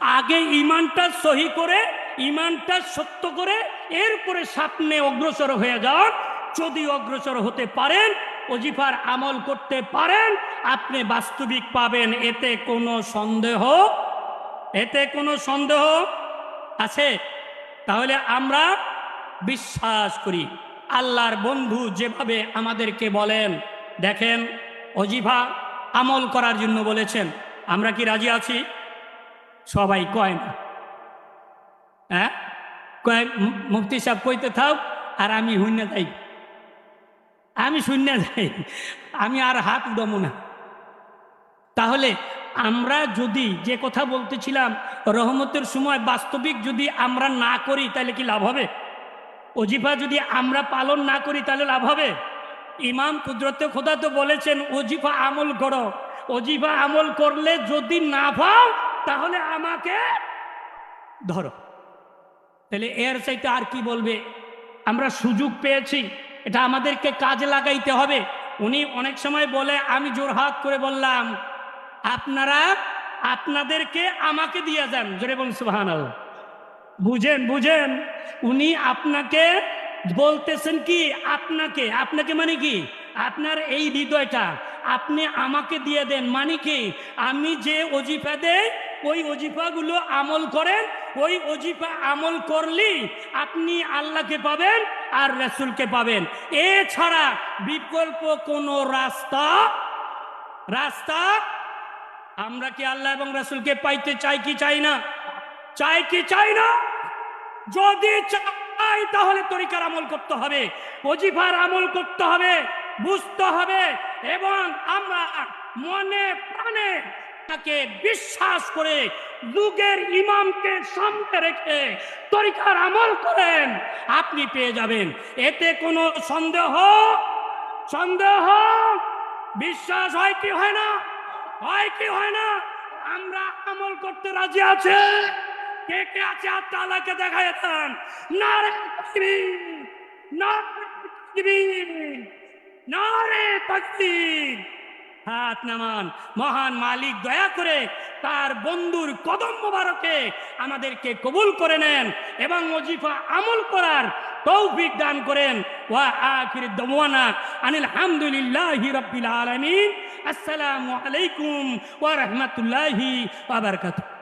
আগে ইমানটা সহি করে, ইমানটা সত্য করে, এরপরে সামনে অগ্রসর হয়ে যান। যদি অগ্রসর হতে পারেন অজিফার আমল করতে পারেন, আপনি বাস্তবিক পাবেন। এতে কোনো সন্দেহ, এতে কোনো সন্দেহ আছে? তাহলে আমরা বিশ্বাস করি। আল্লাহর বন্ধু যেভাবে আমাদেরকে বলেন, দেখেন অজিফা আমল করার জন্য বলেছেন। আমরা কি রাজি আছি? সবাই কয় না। হ্যাঁ? কয়, মু- মুফতি সাহেব কইতে থাক আর আমি শূন্য যাই। আমি শূন্য যাই, আমি আর হাত উডামো না। তাহলে আমরা যদি যে কথা বলতেছিলাম, রহমতের সময় বাস্তবিক যদি আমরা না করি, তাহলে কি লাভ হবে? অজিফা যদি আমরা পালন না করি, তাহলে লাভ হবে? ইমাম কুদরতে খোদা তো বলেছেন অজিফা আমল করো। অজিফা আমল করলে যদি না পাও তাহলে আমাকে ধরো। তাহলে এর চাইতে আর কি বলবে? আমরা সুযোগ পেয়েছি, এটা আমাদেরকে কাজে লাগাইতে হবে। উনি অনেক সময় বলে, আমি জোরহাত করে বললাম, আপনারা আপনাদেরকে আমাকে দিয়ে যান। জোরে বলুন সুবাহান বুঝেন বুঝেন, উনি আপনাকে বলতেছেন কি? আপনাকে আপনাকে মানে কি? আপনার এই হৃদয়টা, আপনি আমাকে দিয়ে দেন মানে কি? আমি যে অজিফা দেই ওই অজিফাগুলো আমল করেন, ওই অজিফা আমল করলেই আপনি আল্লাহকে পাবেন আর রসুলকে পাবেন। এছাড়া বিকল্প কোনো রাস্তা রাস্তা আমরা কি আল্লাহ এবং রসুলকে পাইতে চাই কি চাই না? চাই কি চাই না? যদি চাই তাহলে তরিকার আমল করতে হবে অজিফার আমল করতে হবে, বুঝতে হবে এবং আমরা মনে প্রাণে তাকে বিশ্বাস করে যুগের ইমামকে সামনে রেখে তরিকার আমল করেন, আপনি পেয়ে যাবেন। এতে কোনো সন্দেহ সন্দেহ, বিশ্বাস হয় কি হয় না? হয় কি হয় না? আমরা আমল করতে রাজি আছে। কে কে আছে? আত্মা আল্লাহকে দেখায় দেন। তাকবীর, নারে তাকবীর নারে তাকবীর। হাত নামান। মহান মালিক, দয়া করে তার বন্ধুর কদম মোবারকে আমাদেরকে কবুল করে নেন এবং ওজিফা আমল করার তৌফিক দান করেন। ওয়া আখির দমওয়ানা আনিল হামদুলিল্লাহি রাব্বিল আলামিন। আসসালামু আলাইকুম ওয়া রাহমাতুল্লাহি ওয়া বারাকাতুহু।